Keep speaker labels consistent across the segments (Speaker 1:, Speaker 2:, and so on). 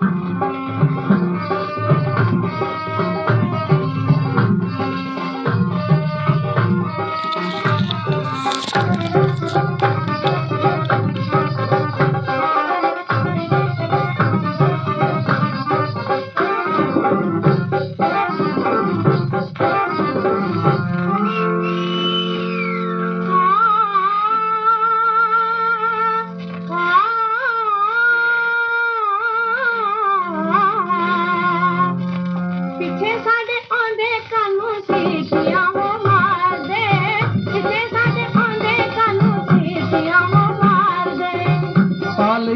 Speaker 1: Thank you.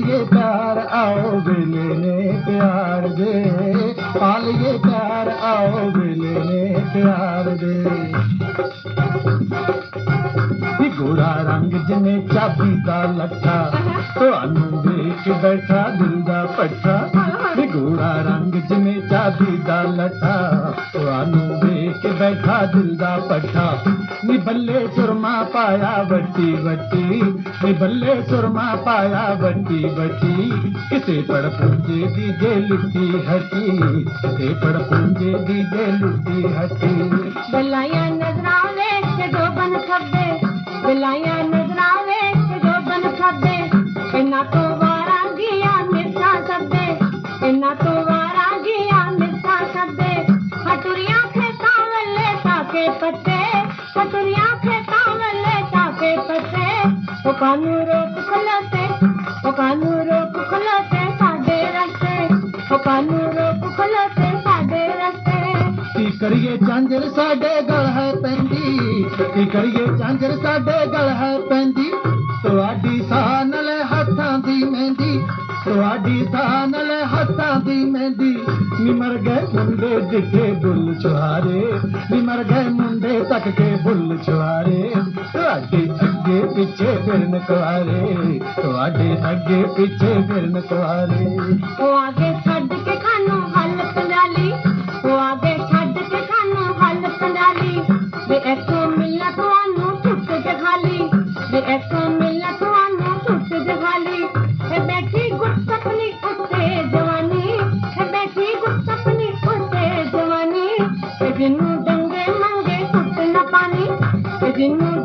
Speaker 2: ये प्यार आओ बिलने प्यार दे। पाल ये प्यार आओ बिलने प्यार दे। गोरा रंग जने चाबी का लट्ठा तो अनुदेश बैठा दिल का पट्ठा। गोरा रंग जने चाबी का लट्ठा तो अनुदेश के बैठा दुर्गा पट्टा। निबल्ले सुरमा पाया बट्टी बट्टी। निबल्ले सुरमा पाया बट्टी बट्टी। इसे पर पूंजे दीजे लुटी हटी इसे पर पूंजे दीजे लुटी हटी
Speaker 1: बलाया नजरावे के दो बन खबे बलाया नजरावे के दो बन खबे ना तो वारा गिया मिर्चा सबे। ना तो वारा ਉਹ ਕਾਨੂੰ ਰੋਕ ਖਲੋਤੇ ਉਹ ਕਾਨੂੰ ਰੋਕ ਖਲੋਤੇ ਸਾਡੇ ਰਸਤੇ ਉਹ ਕਾਨੂੰ ਰੋਕ ਖਲੋਤੇ ਸਾਡੇ ਰਸਤੇ
Speaker 2: ਕੀ ਕਰੀਏ ਝਾਂਜਰ ਸਾਡੇ ਗਲ ਹੈ ਪੈਂਦੀ ਕੀ ਕਰੀਏ ਝਾਂਜਰ ਸਾਡੇ ਗਲ ਹੈ ਪੈਂਦੀ ਤੁਹਾਡੀ ਸਾਹ ਨਾਲ ਹੱਥਾਂ ਦੀ ਮਹਿੰਦੀ ਤੁਹਾਡੀ ਸਾਹ ਨਾਲ ਹੱਥਾਂ ਦੀ ਮਹਿੰਦੀ ਨਿਮਰ ਗਏ ਮੁੰਡੇ ਜਿੱਥੇ ਬੁੱਲ ਛੁਹਾਰੇ ਨਿਮਰ ਗਏ ਪਿੱਛੇ ਫਿਰਨ ਕੁਆਰੇ ਤੁਹਾਡੇ ਅੱਗੇ ਪਿੱਛੇ ਫਿਰਨ ਕੁਆਰੇ
Speaker 1: ਉਹ ਆਗੇ ਛੱਡ ਕੇ ਖਾਨੂੰ ਹੱਲ ਪੰਜਾਲੀ ਉਹ ਆਗੇ ਛੱਡ ਕੇ ਖਾਨੂੰ ਹੱਲ ਪੰਜਾਲੀ ਵੇ ਇੱਥੋਂ ਮਿਲਣਾ ਤੁਹਾਨੂੰ ਛੁੱਟ ਜਗਾਲੀ, ਵੇ ਇੱਥੋਂ ਮਿਲਣਾ ਤੁਹਾਨੂੰ ਛੁੱਟ ਜਗਾਲੀ। ਇਹ ਬੈਠੀ ਗੁੱਟ ਉੱਤੇ ਜਵਾਨੀ, ਇਹ ਬੈਠੀ ਗੁੱਟ ਉੱਤੇ ਜਵਾਨੀ। ਇਹ ਜਿੰਨੂੰ ਡੰਗੇ ਮੰਗੇ ਕੁੱਟ ਨਾ ਪਾਣੀ ਇਹ ਜਿੰਨੂੰ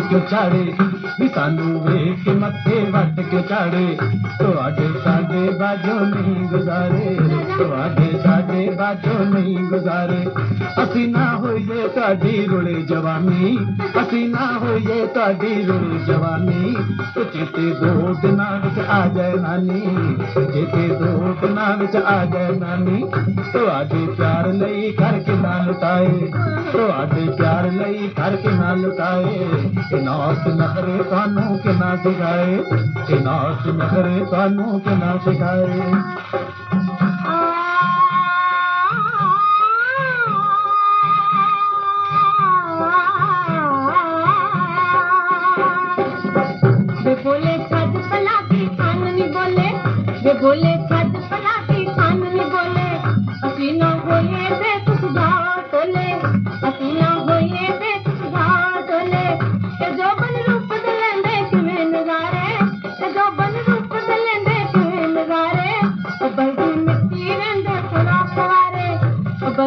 Speaker 2: que eu te arei ਵੀ ਸਾਨੂੰ ਵੇਖ ਕੇ ਮੱਥੇ ਵੱਟ ਕੇ ਚਾੜੇ। ਤੁਹਾਡੇ ਸਾਡੇ ਬਾਝੋਂ ਨਹੀਂ ਗੁਜ਼ਾਰੇ। ਤੁਹਾਡੇ ਸਾਡੇ ਬਾਝੋਂ ਨਹੀਂ ਗੁਜ਼ਾਰੇ। ਅਸੀਂ ਨਾ ਹੋਈਏ ਤੁਹਾਡੀ ਰੁਲੇ ਜਵਾਨੀ। ਅਸੀਂ ਨਾ ਹੋਈਏ ਤੁਹਾਡੀ ਰੁਲੇ ਜਵਾਨੀ। ਚੇਤੇ ਦੋ ਦਿਨਾਂ ਵਿੱਚ ਆ ਜਾਏ ਨਾਨੀ। ਚੇਤੇ ਦੋ ਦਿਨਾਂ ਵਿੱਚ ਆ ਜਾਏ ਨਾਨੀ। ਤੁਹਾਡੇ ਪਿਆਰ ਲਈ ਕਰਕੇ ਨਾ ਲੁਟਾਏ। ਤੁਹਾਡੇ ਪਿਆਰ ਲਈ ਕਰਕੇ ਨਾ ਲੁਟਾਏ। ਇਹ ਨਖਰੇ कर कानू के ना सिखाए के नाच में करे कानू के ना सिखाए
Speaker 1: बोले छत पला के खान में बोले। बोले छत बोले। पसीनो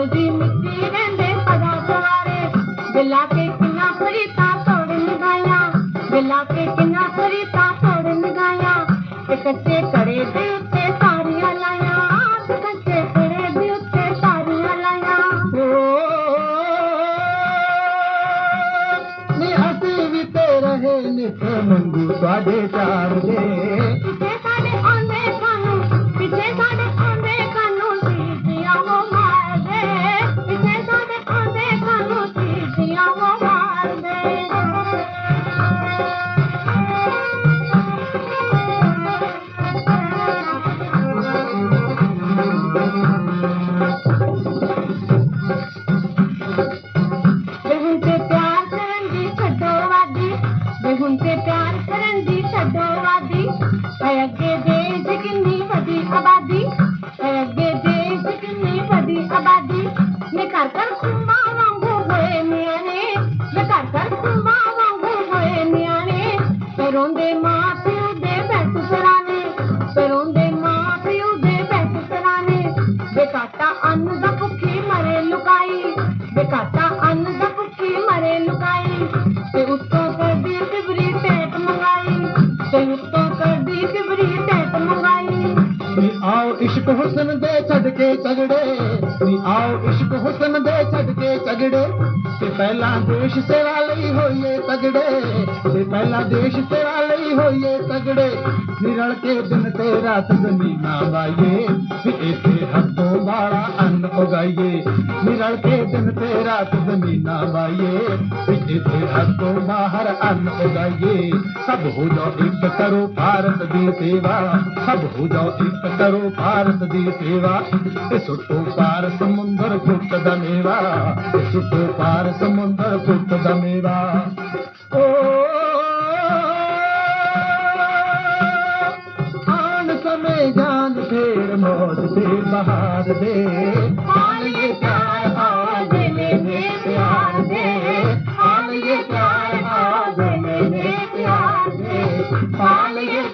Speaker 1: गोदी मिट्टी रेंदे सदा सवारे। बिला के किना फरीता तोड़न गाया। बिला के किना फरीता तोड़न गाया। ते कच्चे कड़े दे उत्ते सारियाँ लाया। ते कच्चे कड़े दे उत्ते सारियाँ लाया।
Speaker 2: ओ नी असी भी ते रहे नित मंगू साडे चार दे
Speaker 1: ਹੁਣ ਤੇ ਪਿਆਰ ਕਰਨ ਦੀ ਛੱਡੋ ਵਾਦੀ ਓਏ ਅੱਗੇ ਦੇਸ਼ ਕਿੰਨੀ ਵੱਡੀ ਆਬਾਦੀ। ਓਏ ਅੱਗੇ ਦੇਸ਼ ਕਿੰਨੀ ਵੱਡੀ ਆਬਾਦੀ। ਮੈਂ ਘਰ ਘਰ ਖੁੰਮਾ ਵਾਂਗੂ ਹੋਏ ਨਿਆਣੇ। ਮੈਂ ਘਰ ਘਰ ਖੁੰਮਾ ਵਾਂਗੂ ਹੋਏ ਨਿਆਣੇ। ਤੇ ਰੋਂਦੇ ਮਾਂ ਪਿਓ ਦੇ ਬੈਠ ਸਰਾਣੇ। ਤੇ ਰੋਂਦੇ ਮਾਂ ਪਿਓ ਦੇ ਬੈਠ ਸਰਾਣੇ। ਬੇਕਾਟਾ ਅੰਨ ਦਾ ਭੁੱਖੇ ਮਰੇ ਲੁਕਾਈ। ਬੇਕਾਟਾ
Speaker 2: हुसन दे सदके झगड़े नी आओ इश्क हुसन दे सदके झगड़े से पहला देश तेरा लई होइए तगड़े। से पहला देश तेरा लई होइए तगड़े। नी के दिन तेरा तगनी ना वाइए ते इथे हथों वाला अन्न उगाइए। मिरण के दिन तेरा तुझनी नाम तेरा तो को बाहर अन्न उगाइए सब हो जाओ एक करो भारत दी सेवा, सब हो जाओ एक करो भारत दी सेवा। इस तो पार समुंदर गुप्त दमेवा इस तो पार समुंदर गुप्त दमेवा ओ समय जान फेर मौज दे, बहार दे। பாலையில்